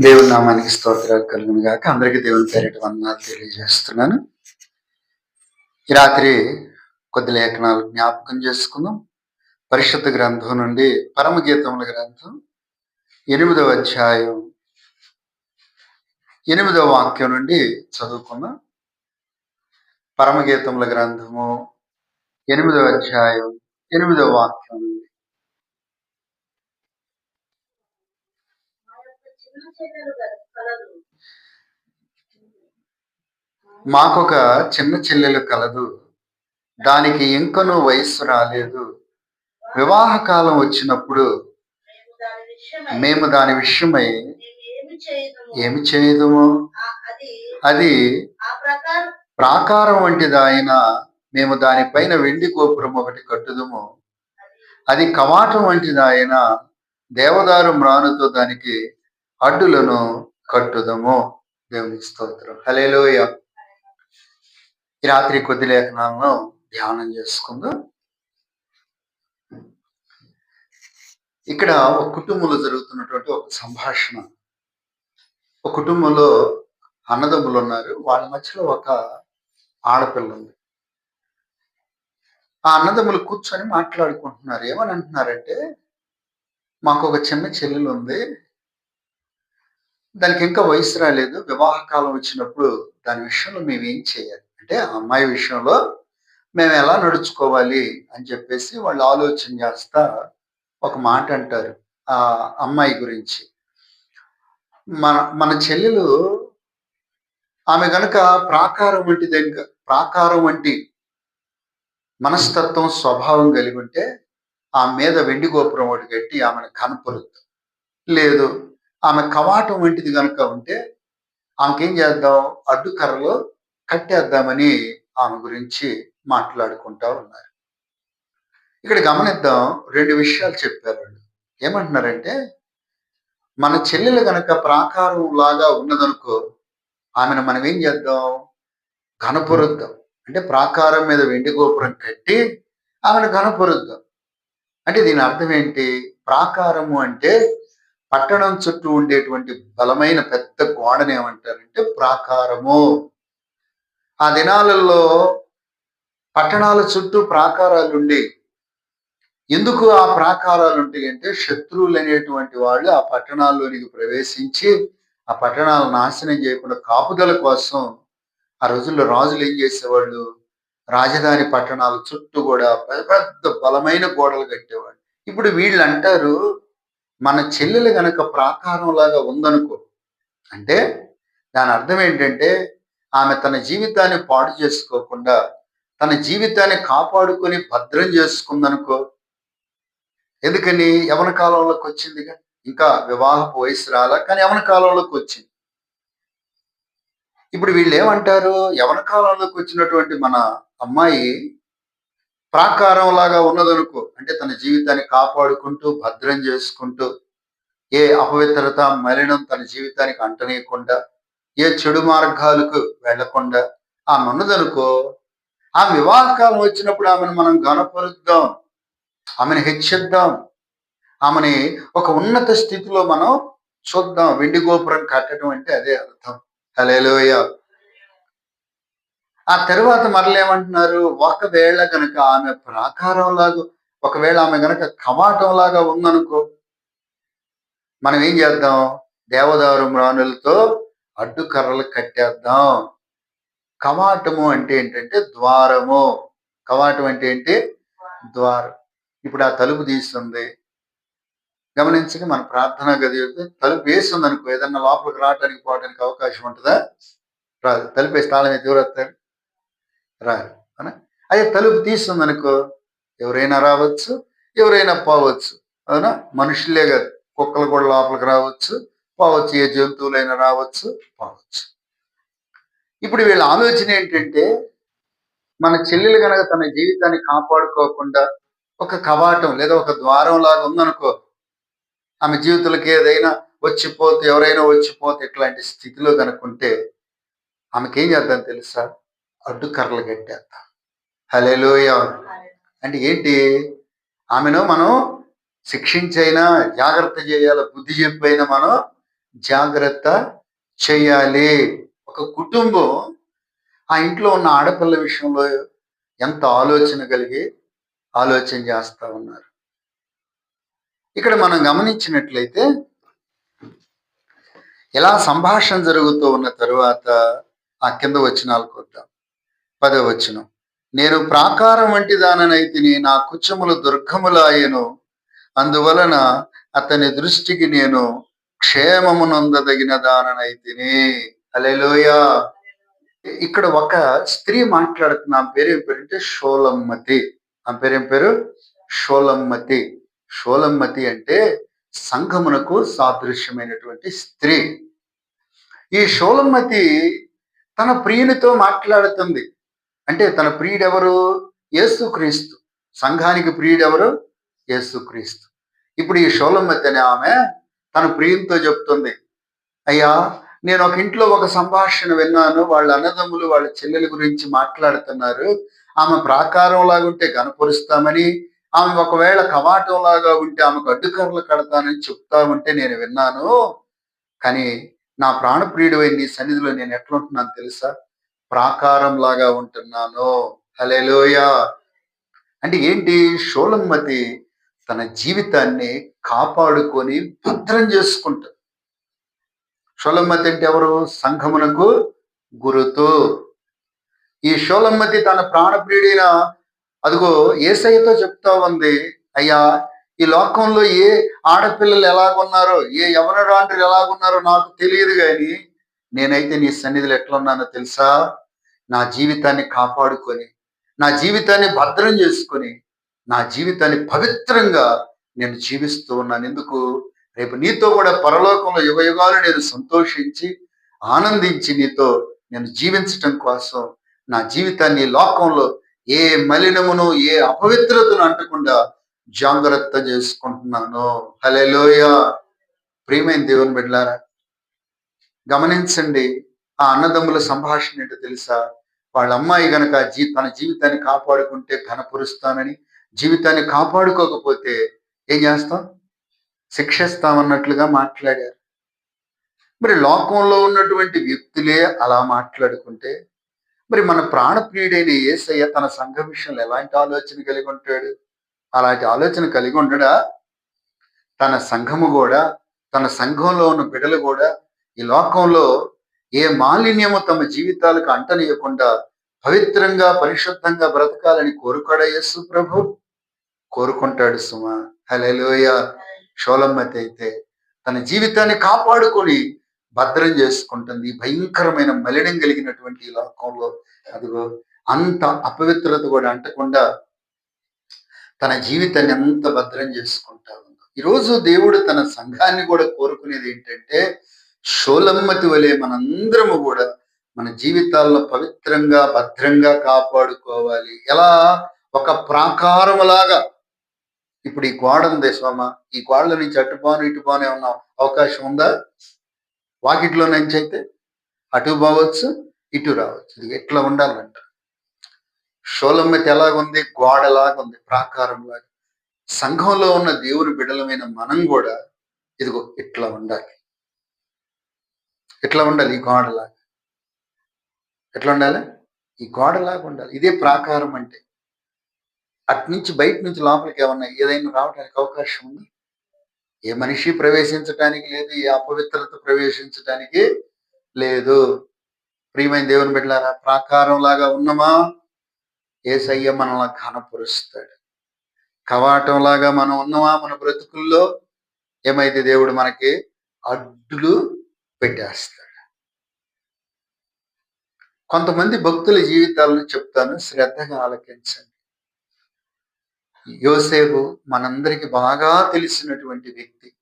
దేవుని నామానికి స్తోత్రాలు కలుగును గాక. అందరికీ దేవుని పేరిట వందనాలు తెలియజేస్తున్నాను. ఈ రాత్రి కొద్ది లేఖనాలు జ్ఞాపకం చేసుకుందాం. పరిశుద్ధ గ్రంథం నుండి పరమగీతముల గ్రంథం ఎనిమిదవ అధ్యాయం ఎనిమిదవ వాక్యం నుండి చదువుకుందాం. పరమగీతముల గ్రంథము ఎనిమిదవ అధ్యాయం ఎనిమిదవ వాక్యం నుండి మా యొక్క చిన్న చెల్లెలు గల- కలదు మాకొక చిన్న చెల్లెలు కలదు. దానికి ఇంకనూ వయస్సు రాలేదు. వివాహ కాలం వచ్చినప్పుడు మేము దాని విషయమై ఏమి చేయదుము? అది ప్రాకారం వంటిది మేము దానిపైన వెండి గోపురం ఒకటి కట్టుదుము. అది కవాటం వంటిది దేవదారు మ్రానుతో దానికి అడ్డులను కట్టుదము. దేవుని స్తోత్రం. హలేలోయ ఈ రాత్రి కొద్ది లేఖనాలను ధ్యానం చేసుకుందాం. ఇక్కడ ఒక కుటుంబంలో జరుగుతున్నటువంటి ఒక సంభాషణ. ఒక కుటుంబంలో అన్నదమ్ములు ఉన్నారు. వాళ్ళ మధ్యలో ఒక ఆడపిల్ల ఉంది. ఆ అన్నదమ్ములు కూర్చొని మాట్లాడుకుంటున్నారు. ఏమని అంటున్నారంటే మాకు ఒక చిన్న చెల్లెలు ఉంది. దానికి ఇంకా వయసు రాలేదు. వివాహకాలం వచ్చినప్పుడు దాని విషయంలో మేము ఏం చేయాలి? అంటే ఆ అమ్మాయి విషయంలో మేము ఎలా నడుచుకోవాలి అని చెప్పేసి వాళ్ళు ఆలోచన చేస్తా ఒక మాట అంటారు ఆ అమ్మాయి గురించి. మన మన చెల్లెలు ఆమె గనక ప్రాకారం వంటి దగ్గర ప్రాకారం వంటి మనస్తత్వం స్వభావం కలిగి ఉంటే ఆమె మీద వెండి గోపురం ఒకటి కట్టి ఆమెను కనపరుద్దు. లేదు ఆమె కవాటం వంటిది కనుక ఉంటే ఆమెకేం చేద్దాం? అడ్డుకర్రలో కట్టేద్దామని ఆమె గురించి మాట్లాడుకుంటా ఉన్నారు. ఇక్కడ గమనిద్దాం రెండు విషయాలు చెప్పారు. వాళ్ళు ఏమంటున్నారంటే మన చెల్లెలు గనక ప్రాకారం లాగా ఉన్నదనుకో ఆమెను మనం ఏం చేద్దాం? ఘనపురుద్దాం. అంటే ప్రాకారం మీద వెండి గోపురం కట్టి ఆమెను ఘనపురుద్దాం. అంటే దీని అర్థం ఏంటి? ప్రాకారము అంటే పట్టణం చుట్టూ ఉండేటువంటి బలమైన పెద్ద గోడని ఏమంటారంటే ప్రాకారము. ఆ దినాలలో పట్టణాల చుట్టూ ప్రాకారాలు ఉండి ఎందుకు ఆ ప్రాకారాలు ఉంటాయి అంటే శత్రువులు అనేటువంటి వాళ్ళు ఆ పట్టణాల్లోనికి ప్రవేశించి ఆ పట్టణాలు నాశనం చేయకుండా కాపుదల కోసం ఆ రోజుల్లో రాజులు ఏం చేసేవాళ్ళు? రాజధాని పట్టణాల చుట్టూ కూడా పెద్ద పెద్ద బలమైన గోడలు కట్టేవాళ్ళు. ఇప్పుడు వీళ్ళు అంటారు మన చెల్లెలు గనక ప్రాకారం లాగా ఉందనుకో అంటే దాని అర్థం ఏంటంటే ఆమె తన జీవితాన్ని పాడు చేసుకోకుండా తన జీవితాన్ని కాపాడుకొని భద్రం చేసుకుందనుకో ఎందుకని? యవన కాలంలోకి వచ్చిందిగా. ఇంకా వివాహపు వయసు రాలా కానీ యవన కాలంలోకి వచ్చింది. ఇప్పుడు వీళ్ళు ఏమంటారు యవన కాలంలోకి వచ్చినటువంటి మన అమ్మాయి ప్రాకారం లాగా ఉన్నదనుకో అంటే తన జీవితాన్ని కాపాడుకుంటూ భద్రం చేసుకుంటూ ఏ అపవిత్రత మలినం తన జీవితానికి అంటనీయకుండా ఏ చెడు మార్గాలకు వెళ్ళకుండా ఆమె ఉన్నదనుకో ఆ వివాహ కాలం వచ్చినప్పుడు ఆమెను మనం గనపరుద్దాం ఆమెను హెచ్చిద్దాం ఆమెని ఒక ఉన్నత స్థితిలో మనం చూద్దాం వెండి గోపురం కట్టడం అంటే అదే అర్థం. హలేలోయ ఆ తర్వాత మరలేమంటున్నారు ఒకవేళ గనక ఆమె ప్రాకారం లాగా ఒకవేళ ఆమె గనక కవాటంలాగా ఉందనుకో మనం ఏం చేద్దాం? దేవదారు మ్రానులతో అడ్డుకర్రలు కట్టేద్దాం. కవాటము అంటే ఏంటంటే ద్వారము. కవాటం అంటే ఏంటి? ద్వారం. ఇప్పుడు ఆ తలుపు తీస్తుంది. గమనించండి మన ప్రార్థన గది తలుపు వేస్తుంది అనుకో ఏదన్నా లోపలికి రావడానికి పోవడానికి అవకాశం ఉంటుందా? రాదు. తలుపు వేసి తాళం ఎత్తి వస్తారు రారు అవునా అదే తలుపు తీస్తుంది అనుకో ఎవరైనా రావచ్చు ఎవరైనా పోవచ్చు అవునా? మనుషులే కాదు కుక్కలు కూడా లోపలికి రావచ్చు పోవచ్చు ఏ జంతువులైనా రావచ్చు పోవచ్చు. ఇప్పుడు వీళ్ళ ఆలోచన ఏంటంటే మన చెల్లెలు కనుక తన జీవితాన్ని కాపాడుకోకుండా ఒక కవాటం లేదా ఒక ద్వారం లాగా ఉందనుకో ఆమె జీవితంలోకి ఏదైనా వచ్చిపోతే ఎవరైనా వచ్చిపోతే ఇట్లాంటి స్థితిలో కనుక్కుంటే ఆమెకేం ఏం చేద్దాం తెలుసా? అడ్డుకర్రలు కట్టేద్దాం హలేలోయ అంటే ఏంటి? ఆమెను మనం శిక్షించైనా జాగ్రత్త చేయాలి బుద్ధి చెప్పైనా మనం జాగ్రత్త చేయాలి. ఒక కుటుంబం ఆ ఇంట్లో ఉన్న ఆడపిల్ల విషయంలో ఎంత ఆలోచన కలిగి ఆలోచన చేస్తా ఉన్నారు. ఇక్కడ మనం గమనించినట్లయితే ఇలా సంభాషణ జరుగుతూ ఉన్న తర్వాత ఆ కింద వచ్చినాలు వద్దాం పదవ నేను ప్రాకారం వంటి దాననైతిని నా కుచములు దుర్గములాయను. అందువలన అతని దృష్టికి నేను క్షేమమునందదగిన దాననైతిని. అలెలోయ ఇక్కడ ఒక స్త్రీ మాట్లాడుతున్న ఆమె పేరు ఏం పేరు అంటే షోలమ్మతి. ఆమె పేరు ఏం పేరు? షోలమ్మతి. షోలమ్మతి అంటే సంఘమునకు సాదృశ్యమైనటువంటి స్త్రీ. ఈ షోలమ్మతి తన ప్రియునితో మాట్లాడుతుంది. అంటే తన ప్రియుడెవరు? యేసుక్రీస్తు సంఘానికి ప్రియుడెవరు? యేసుక్రీస్తు ఇప్పుడు ఈ షోలమ్మతి అనే ఆమె తన ప్రియునితో చెప్తుంది. అయ్యా నేను ఒక ఇంట్లో ఒక సంభాషణ విన్నాను. వాళ్ళ అన్నదమ్ములు వాళ్ళ చెల్లెల గురించి మాట్లాడుతున్నారు. ఆమె ప్రాకారం లాగుంటే కనపరుస్తామని ఆమె ఒకవేళ కవాటం లాగా ఉంటే ఆమెకు అడ్డుకర్రలు కడతానని చెప్తా ఉంటే నేను విన్నాను. కానీ నా ప్రాణప్రియుడు నీ సన్నిధిలో నేను ఎట్లుంటున్నాను తెలుసా? ప్రాకారం లాగా ఉంటున్నాను. హలేలోయ అంటే ఏంటి? షోలమ్మతి తన జీవితాన్ని కాపాడుకొని భద్రం చేసుకుంటుంది షోలమ్మతి అంటే ఎవరు? సంఘమునకు గురుతు. ఈ షోలమ్మతి తన ప్రాణప్రియుడైన అదిగో ఏసయ్యతో చెప్తా ఉంది. అయ్యా ఈ లోకంలో ఏ ఆడపిల్లలు ఎలాగున్నారో ఏ యవనరాండ్రులు ఎలాగున్నారో నాకు తెలియదు కానీ నేనైతే నీ సన్నిధిలో ఎట్లున్నానో తెలుసా? నా జీవితాన్ని కాపాడుకొని నా జీవితాన్ని భద్రం చేసుకొని నా జీవితాన్ని పవిత్రంగా నేను జీవిస్తూ ఉన్నాను. ఎందుకు? రేపు నీతో కూడా పరలోకంలో యుగ యుగాలు నేను సంతోషించి ఆనందించి నీతో నేను జీవించటం కోసం నా జీవితాన్ని లోకంలో ఏ మలినమును ఏ అపవిత్రతను అంటకుండా జాగ్రత్త చేసుకుంటున్నాను. హలెలోయ ప్రియమైన దేవుని బిడ్డలారా గమనించండి ఆ అన్నదమ్ముల సంభాషణ ఏంటో తెలుసా? వాళ్ళ అమ్మాయి గనక జీ తన జీవితాన్ని కాపాడుకుంటే ఘనపరుస్తానని జీవితాన్ని కాపాడుకోకపోతే ఏం చేస్తాం? శిక్షిస్తామన్నట్లుగా మాట్లాడారు. మరి లోకంలో ఉన్నటువంటి వ్యక్తులే అలా మాట్లాడుకుంటే మరి మన ప్రాణప్రియుడైన ఏసయ్య తన సంఘ విషయంలో ఎలాంటి ఆలోచన కలిగి ఉంటాడు? అలాంటి ఆలోచన కలిగి ఉండడా? తన సంఘము కూడా తన సంఘంలో ఉన్న బిడలు కూడా ఈ లోకంలో ఏ మాలిన్యము తమ జీవితాలకు అంటనీయకుండా పవిత్రంగా పరిశుద్ధంగా బ్రతకాలని కోరుకోడా యేసు ప్రభు? కోరుకుంటాడు సుమా. హలోయ షోలమ్మతి అయితే తన జీవితాన్ని కాపాడుకొని భద్రం చేసుకుంటుంది. భయంకరమైన మలినం కలిగినటువంటి ఈ లోకంలో అదిగో అంత అపవిత్రత కూడా అంటకుండా తన జీవితాన్ని ఎంత భద్రం చేసుకుంటా ఉందో. ఈరోజు దేవుడు తన సంఘాన్ని కూడా కోరుకునేది ఏంటంటే షోలమ్మతి వలె మనందరము కూడా మన జీవితాల్లో పవిత్రంగా భద్రంగా కాపాడుకోవాలి. ఎలా? ఒక ప్రాకారములాగా. ఇప్పుడు ఈ గోడ ఉంది స్వామ. ఈ గోడల నుంచి అటు పోను ఇటు ఉన్న అవకాశం ఉందా? వాకిట్లో నుంచి అయితే అటు పోవచ్చు ఇటు రావచ్చు. ఇది ఎట్లా ఉండాలంట? షోలమ్మతి ఎలాగుంది? గోడలాగుంది ప్రాకారంలాగా సంఘంలో ఉన్న దేవుని బిడలమైన మనం కూడా ఇదిగో ఇట్లా ఉండాలి. ఎట్లా ఉండాలి ఈ గోడలాగా ఎట్లా ఉండాలి? ఈ గోడలాగా ఉండాలి. ఇదే ప్రాకారం అంటే. అట్నుంచి బయట నుంచి లోపలికి ఏమన్నా ఏదైనా రావడానికి అవకాశం ఉంది? ఏ మనిషి ప్రవేశించడానికి లేదు ఏ అపవిత్రత ప్రవేశించడానికి లేదు. ప్రియమైన దేవుని బిడ్డలారా ప్రాకారం లాగా ఉన్నమా? ఏసయ్య మనల్ని ఘనపరుస్తాడు. కవాటం లాగా మనం ఉన్నమా మన బ్రతుకుల్లో? ఏమైతే దేవుడు మనకి అడ్డులు పెట్టేస్తాడు. కొంతమంది భక్తుల జీవితాలను చెప్తాను శ్రద్ధగా ఆలకించండి. యోసేపు మనందరికి బాగా తెలిసినటువంటి వ్యక్తి.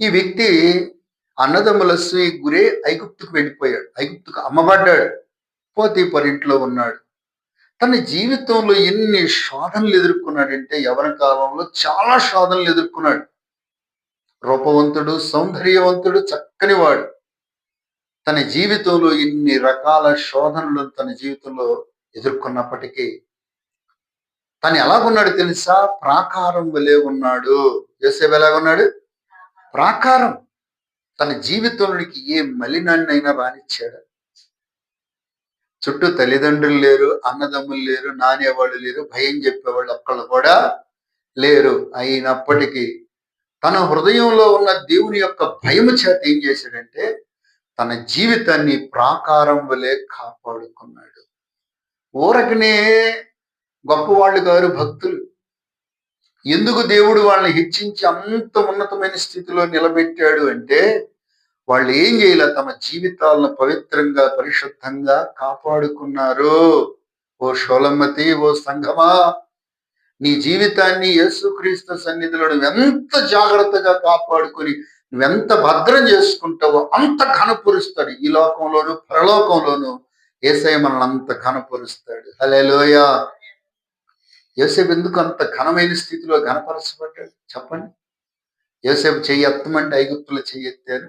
ఈ వ్యక్తి అన్నదమ్ములస్సు గురే ఐగుప్తుకు వెళ్ళిపోయాడు. ఐగుప్తుకు అమ్మబడ్డాడు. పోతే ఇంట్లో ఉన్నాడు. తన జీవితంలో ఎన్ని శోధనలు ఎదుర్కొన్నాడంటే యవన కాలంలో చాలా శోధనలు ఎదుర్కొన్నాడు. రూపవంతుడు సౌందర్యవంతుడు చక్కని వాడు తన జీవితంలో ఇన్ని రకాల శోధనలు తన జీవితంలో ఎదుర్కొన్నప్పటికీ తను ఎలాగున్నాడు తెలుసా? ప్రాకారం వలె ఉన్నాడు. యోసేపు ఎలాగున్నాడు? ప్రాకారం. తన జీవితంలోనికి ఏ మలినాన్నైనా రానిచ్చాడు. చుట్టూ తల్లిదండ్రులు లేరు అన్నదమ్ములు లేరు నానేవాళ్ళు లేరు భయం చెప్పేవాళ్ళు ఒక్కళ్ళు కూడా లేరు. అయినప్పటికీ తన హృదయంలో ఉన్న దేవుని యొక్క భయము చేత ఏం చేశాడంటే తన జీవితాన్ని ప్రాకారం వలె కాపాడుకున్నాడు. ఊరకనే గొప్పవాళ్ళు గారు భక్తులు. ఎందుకు దేవుడు వాళ్ళని హెచ్చించి అంత ఉన్నతమైన స్థితిలో నిలబెట్టాడు అంటే వాళ్ళు ఏం చేయాల? తమ జీవితాలను పవిత్రంగా పరిశుద్ధంగా కాపాడుకున్నారు. ఓ షోలమ్మతి ఓ సంఘమా నీ జీవితాన్ని యేసుక్రీస్తు సన్నిధిలో నువ్వెంత జాగ్రత్తగా కాపాడుకొని నువ్వెంత భద్రం చేసుకుంటావో అంత ఘనపరుస్తాడు ఈ లోకంలోను పరలోకంలోను. ఏసై మనల్ని అంత ఘనపరుస్తాడు. హలేలోయ యోసేపు ఎందుకు అంత ఘనమైన స్థితిలో ఘనపరచబడ్డాడు? చెప్పండి. యోసేపు చెయ్యి ఎత్తమంటే ఐగుప్తులు చెయ్యి ఎత్తారు.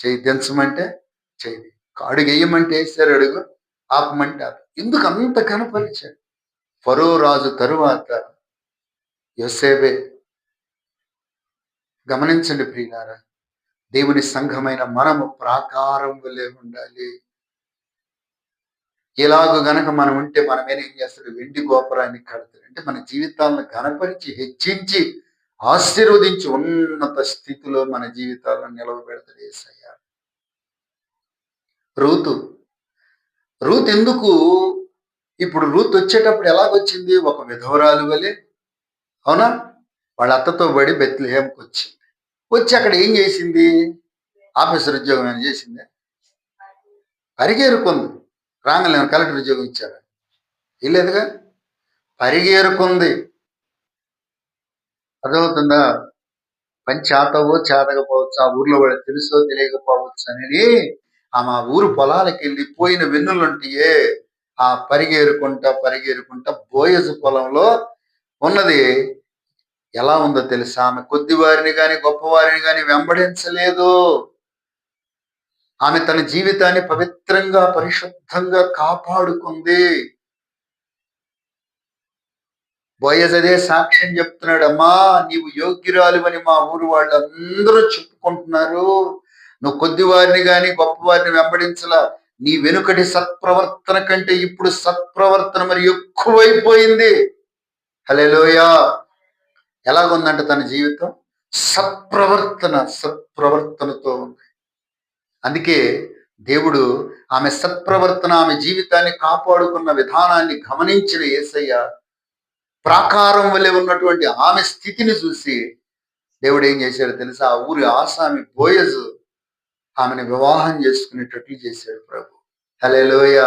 చెయ్యి దించమంటే చెయ్యి అడుగు వేయమంటే వేసారు అడుగు ఆపమంటే ఆపు. ఎందుకు అంత ఘనపరిచాడు? ఫరో రాజు తరువాత యోసేవే గమనించండి ప్రియులారా దేవుని సంఘమైన మనము ప్రాకారం వలె ఉండాలి. ఇలాగ గనక మనం ఉంటే మనం ఏం చేస్తాడు వెండి గోపురాన్ని కడతాడు అంటే మన జీవితాలను ఘనపరిచి హెచ్చించి ఆశీర్వదించి ఉన్నత స్థితిలో మన జీవితాలను నిలవబెడతాడు ఏసయ్య. రూతు రూత్ ఎందుకు? ఇప్పుడు రూత్ వచ్చేటప్పుడు ఎలాగొచ్చింది? ఒక విధవరాలు వలె అవునా? వాళ్ళ అత్తతో పడి బెత్లహేమ్కి వచ్చింది వచ్చి అక్కడ ఏం చేసింది? ఆఫీసర్ ఉద్యోగం ఏమైనా చేసింది? పరిగేరుకుంది. రాంగల్ నేను కలెక్టర్ ఉద్యోగం ఇచ్చారు ఇల్లేదుగా పరిగేరుకుంది. అర్థమవుతుందా? పని చేతవో చేతకపోవచ్చు ఆ ఊర్లో వాడు తెలుసో తెలియకపోవచ్చు అనేది ఆమె ఆ ఊరు పొలాలకి వెళ్ళి పోయిన వెన్నులుంటాయే. ఆ పరిగేరుకుంటా పరిగేరుకుంటా బోయజు పొలంలో ఉన్నది ఎలా ఉందో తెలుసా? ఆమె కొద్దివారిని కానీ గొప్పవారిని కానీ వెంబడించలేదు. ఆమె తన జీవితాన్ని పవిత్రంగా పరిశుద్ధంగా కాపాడుకుంది. బోయజ్ అదే సాక్ష్యం చెప్తున్నాడమ్మా నీవు యోగ్యురాలు అని మా ఊరు వాళ్ళందరూ చెప్పుకుంటున్నారు. నువ్వు కొద్ది కొద్దివారిని గొప్ప గొప్పవారిని వెంబడించలా. నీ వెనుకటి సత్ప్రవర్తన కంటే ఇప్పుడు సత్ప్రవర్తన మరి ఎక్కువైపోయింది. హలెలోయా ఎలాగుందంటే తన జీవితం? సత్ప్రవర్తన సత్ప్రవర్తనతో ఉంది. అందుకే దేవుడు ఆమె సత్ప్రవర్తన ఆమె జీవితాన్ని కాపాడుకున్న విధానాన్ని గమనించిన యేసయ్య ప్రాకారం వలె ఉన్నటువంటి ఆమె స్థితిని చూసి దేవుడు ఏం చేశాడు తెలుసా? ఆ ఊరి ఆసామి బోయజు ఆమెను వివాహం చేసుకునేటట్లు చేశాడు ప్రభు. హలే లోయ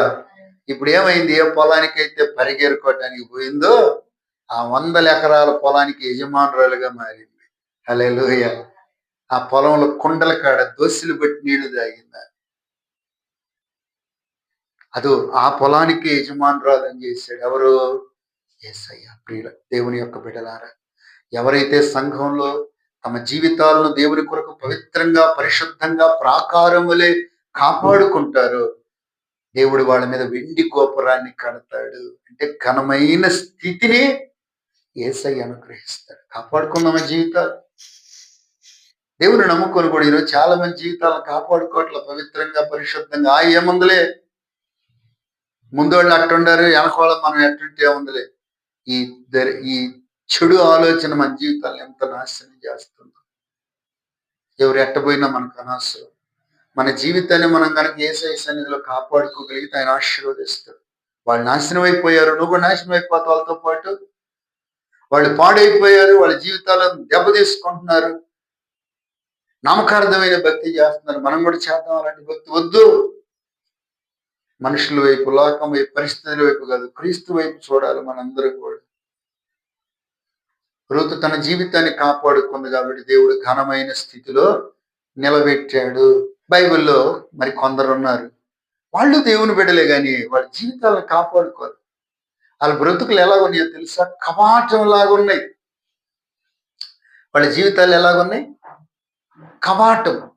ఇప్పుడు ఏమైంది ఏ పొలానికైతే పరిగెరుకోవడానికి పోయిందో ఆ వందల ఎకరాల పొలానికి యజమానురాలుగా మారింది. హలేలోయ ఆ పొలంలో కుండల కాడ దోశలు పెట్టి నీళ్ళు తాగిందా? అదో ఆ పొలానికి యజమానురాలు అని చేశాడు. ఎవరు? ఏసయ్య ప్రియుల దేవుని యొక్క బిడ్డలారా. ఎవరైతే సంఘంలో తమ జీవితాలను దేవుని కొరకు పవిత్రంగా పరిశుద్ధంగా ప్రాకారం వలె కాపాడుకుంటారో దేవుడు వాళ్ళ మీద వెండి గోపురాన్ని కడతాడు. అంటే ఘనమైన స్థితిని ఏసై అనుగ్రహిస్తాడు. కాపాడుకున్నామ జీవితాలు. దేవుని నమ్ముకొని కూడా ఈరోజు చాలా మంది జీవితాలను కాపాడుకోవట్ల పవిత్రంగా పరిశుద్ధంగా. ఆ ఏముందిలే? ముందోళ్ళు అట్టుండారు వెనకోళ్ళ మనం ఎట్టుంటే ఉందిలే. ఈ ఈ చెడు ఆలోచన మన జీవితాలను ఎంత నాశనం చేస్తుందో. ఎవరు ఎట్టబోయినా మనకు అనవసరం. మన జీవితాన్ని మనం కనుక ఏసై సన్నిధిలో కాపాడుకోగలిగితే ఆయన ఆశీర్వదిస్తాడు. వాళ్ళు నాశనం అయిపోయారు నువ్వు నాశనం అయిపోతావు వాళ్ళతో పాటు. వాళ్ళు పాడైపోయారు వాళ్ళ జీవితాలను దెబ్బతీసుకుంటున్నారు. నామకార్థమైన భక్తి చేస్తున్నారు. మనం కూడా చేద్దాం అలాంటి భక్తి వద్దు. మనుషుల వైపు లోకం వైపు పరిస్థితుల వైపు కాదు క్రీస్తు వైపు చూడాలి మనందరం కూడా. రుతు తన జీవితాన్ని కాపాడుకుంది కాబట్టి దేవుడు ఘనమైన స్థితిలో నిలబెట్టాడు. బైబిల్లో మరి కొందరు ఉన్నారు వాళ్ళు దేవుని బిడ్డలే కానీ వాళ్ళ జీవితాలను కాపాడుకోరు. వాళ్ళ బ్రతుకులు ఎలాగున్నాయో తెలుసా? కవాటం లాగున్నాయి. వాళ్ళ జీవితాలు ఎలాగున్నాయి? కవాటం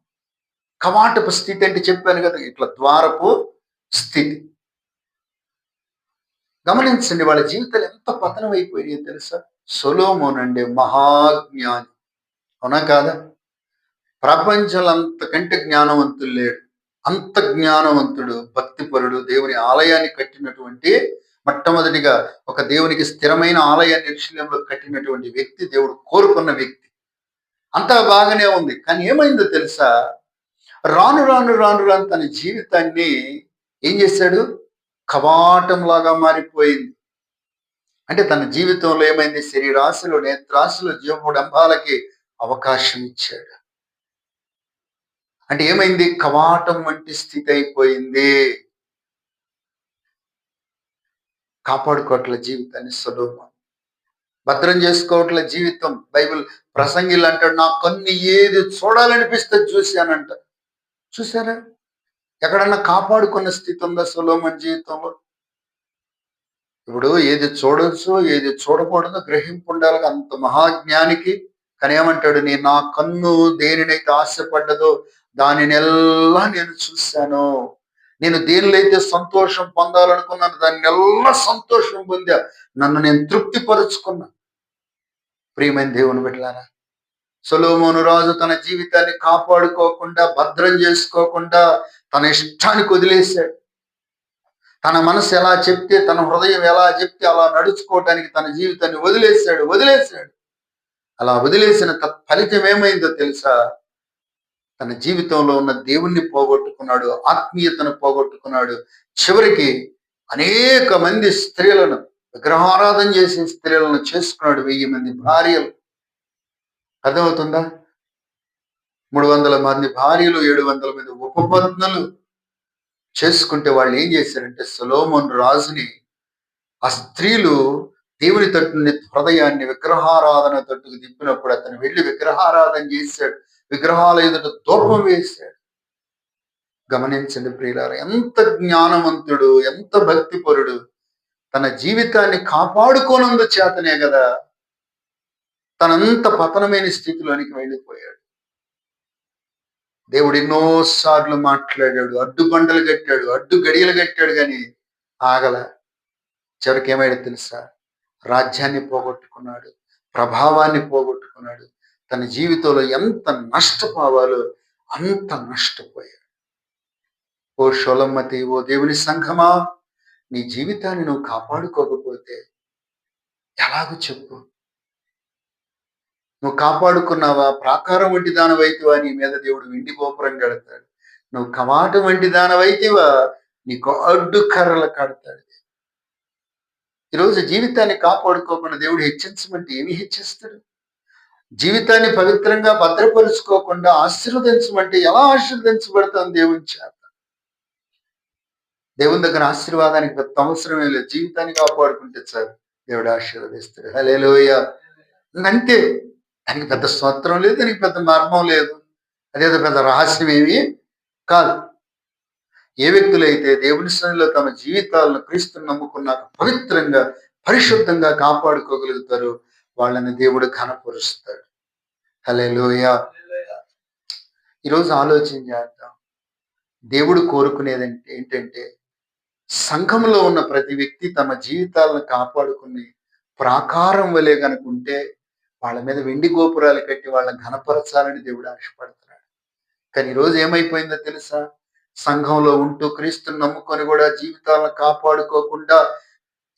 కవాటపు స్థితి అంటే చెప్పాను కదా ఇట్లా ద్వారపు స్థితి. గమనించండి వాళ్ళ జీవితాలు ఎంత పతనం అయిపోయినాయో తెలుసా? సొలోమోన్ అండి మహాజ్ఞాని. అవునా కాదా? ప్రపంచంలో అంతకంటే జ్ఞానవంతులు లేడు. అంత జ్ఞానవంతుడు భక్తిపరుడు దేవుని ఆలయాన్ని కట్టినటువంటి మొట్టమొదటిగా ఒక దేవునికి స్థిరమైన ఆలయాన్ని ఎరుషలేంలో కట్టినటువంటి వ్యక్తి దేవుడు కోరుకున్న వ్యక్తి. అంతా బాగానే ఉంది. కానీ ఏమైందో తెలుసా? రాను రాను రాను రాను తన జీవితాన్ని ఏం చేశాడు? కవాటంలాగా మారిపోయింది. అంటే తన జీవితంలో ఏమైంది? శరీరాశులు నేత్రాశులు జీవడంబాలకి అవకాశం ఇచ్చాడు. అంటే ఏమైంది? కవాటం వంటి స్థితి అయిపోయింది. కాపాడుకోవట్ల జీవితాన్ని సులభం భద్రం చేసుకోవట్ల జీవితం. బైబిల్ ప్రసంగిలు అంటాడు నా కన్ను ఏది చూడాలనిపిస్తే చూశానంట. చూసారా ఎక్కడన్నా కాపాడుకున్న స్థితి ఉందా సులోమన్ జీవితంలో? ఇప్పుడు ఏది చూడొచ్చు ఏది చూడకూడదు గ్రహింపు ఉండాలి అంత మహాజ్ఞానికి. కానీ ఏమంటాడు నేను నా కన్ను దేనినైతే ఆశపడ్డదో దానినెల్లా నేను చూశాను. నేను దేనిలో సంతోషం పొందాలనుకున్నాను దాన్ని ఎలా సంతోషం పొందా నన్ను నేను తృప్తిపరుచుకున్నా. ప్రియమైన దేవుని బిడ్డలారా సొలోమోను రాజు తన జీవితాన్ని కాపాడుకోకుండా భద్రం చేసుకోకుండా తన ఇష్టానికి వదిలేశాడు. తన మనసు ఎలా చెప్తే తన హృదయం ఎలా చెప్తే అలా నడుచుకోవటానికి తన జీవితాన్ని వదిలేశాడు వదిలేశాడు. అలా వదిలేసిన ఫలితం ఏమైందో తెలుసా? తన జీవితంలో ఉన్న దేవుణ్ణి పోగొట్టుకున్నాడు ఆత్మీయతను పోగొట్టుకున్నాడు. చివరికి అనేక మంది స్త్రీలను విగ్రహారాధన చేసే స్త్రీలను చేసుకున్నాడు వెయ్యి మంది భార్యలు. అర్థమవుతుందా? మూడు వందల మంది భార్యలు ఏడు వందల మంది ఉపపత్నులు చేసుకుంటే వాళ్ళు ఏం చేశారంటే సొలోమోన్ రాజుని ఆ స్త్రీలు దేవుని తట్టుని హృదయాన్ని విగ్రహారాధన తట్టుకు దిప్పినప్పుడు అతను వెళ్ళి విగ్రహారాధన చేశాడు. విగ్రహాల ఎదుట దూపం వేశాడు గమనించండి ప్రియులారు ఎంత జ్ఞానవంతుడు ఎంత భక్తిపరుడు తన జీవితాన్ని కాపాడుకోనందు చేతనే కదా తనంత పతనమైన స్థితిలోనికి వెళ్ళిపోయాడు. దేవుడు ఎన్నోసార్లు మాట్లాడాడు అడ్డు బండలు కట్టాడు అడ్డు గడియలు కట్టాడు కానీ ఆగల. చివరికి ఏమైనా తెలుసా? రాజ్యాన్ని పోగొట్టుకున్నాడు ప్రభావాన్ని పోగొట్టుకున్నాడు తన జీవితంలో ఎంత నష్టపోవాలో అంత నష్టపోయాడు. ఓ షోలమ్మతి ఓ దేవుని సంఘమా నీ జీవితాన్ని నువ్వు కాపాడుకోకపోతే ఎలాగో చెప్పు. నువ్వు కాపాడుకున్నావా? ప్రాకారం వంటి దానవైతివా? నీ మీద దేవుడు వెండి గోపురం కడతాడు. నువ్వు కమాటం వంటి దానవైతివా? నీకు అడ్డు కర్రలు కడతాడు ఈరోజు జీవితాన్ని కాపాడుకోకుండా దేవుడు హెచ్చించమంటే ఏమి హెచ్చిస్తాడు? జీవితాన్ని పవిత్రంగా భద్రపరుచుకోకుండా ఆశీర్వదించమంటే ఎలా ఆశీర్వదించబడతాం దేవుని చేత? దేవుని దగ్గర ఆశీర్వాదానికి పెద్ద అవసరమే లేదు. జీవితాన్ని కాపాడుకుంటే చాలు. దేవుడు ఆశీర్వదిస్తాడు. హలేలోయ అంతే. దానికి పెద్ద స్తోత్రం లేదు దానికి పెద్ద మర్మం లేదు. అదేదో పెద్ద రహస్యం ఏమి కాదు. ఏ వ్యక్తులైతే దేవుని సన్నిలో తమ జీవితాలను క్రీస్తుని నమ్ముకున్నాక పవిత్రంగా పరిశుద్ధంగా కాపాడుకోగలుగుతారు వాళ్ళని దేవుడు ఘనపరుస్తాడు. హలేలోయ ఈరోజు ఆలోచన చేద్దాం. దేవుడు కోరుకునేదంటే ఏంటంటే సంఘంలో ఉన్న ప్రతి వ్యక్తి తమ జీవితాలను కాపాడుకుని ప్రాకారం వలె కనుకుంటే వాళ్ళ మీద వెండి గోపురాలు కట్టి వాళ్ళని ఘనపరచాలని దేవుడు ఆశపడుతున్నాడు. కానీ ఈరోజు ఏమైపోయిందో తెలుసా? సంఘంలో ఉంటూ క్రీస్తుని నమ్ముకొని కూడా జీవితాలను కాపాడుకోకుండా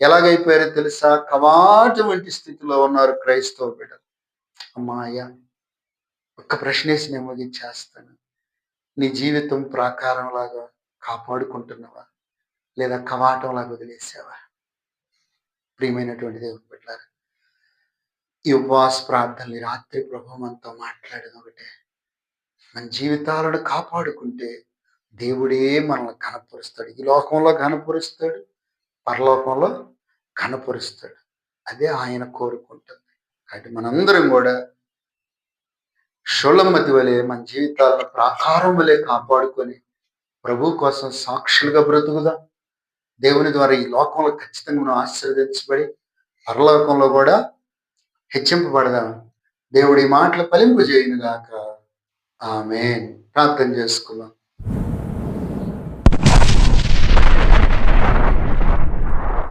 ఎలాగైపోయారో తెలుసా? కవాటం వంటి స్థితిలో ఉన్నారు క్రైస్తవ బిడ్డలు. అమ్మాయ ఒక్క ప్రశ్నేసి నేను ముగించేస్తాను నీ జీవితం ప్రాకారంలాగా కాపాడుకుంటున్నావా? లేదా కవాటం లాగా వదిలేసావా? ప్రియమైనటువంటి దేవుడు బిడ్డారు ఈ ఉపవాస ప్రార్థనలు రాత్రి ప్రభావం మాట్లాడిన మాట్లాడేది ఒకటే. మన జీవితాలను కాపాడుకుంటే దేవుడే మనల్ని కనపరుస్తాడు ఈ లోకంలో కనపరుస్తాడు పరలోకంలో కనపరుస్తాడు అదే ఆయన కోరుకుంటుంది. కాబట్టి మనందరం కూడా షోళమ్మతి వలె మన జీవితాలను ప్రాకారం వలె కాపాడుకొని ప్రభు కోసం సాక్షులుగా బ్రతుకుదాం. దేవుని ద్వారా ఈ లోకంలో ఖచ్చితంగా మనం ఆశీర్వదించబడి పరలోకంలో కూడా హెచ్చింపబడదాం. దేవుడి మాటలు ఫలింపు చేయను గాక ఆమె ప్రార్థన చేసుకుందాం.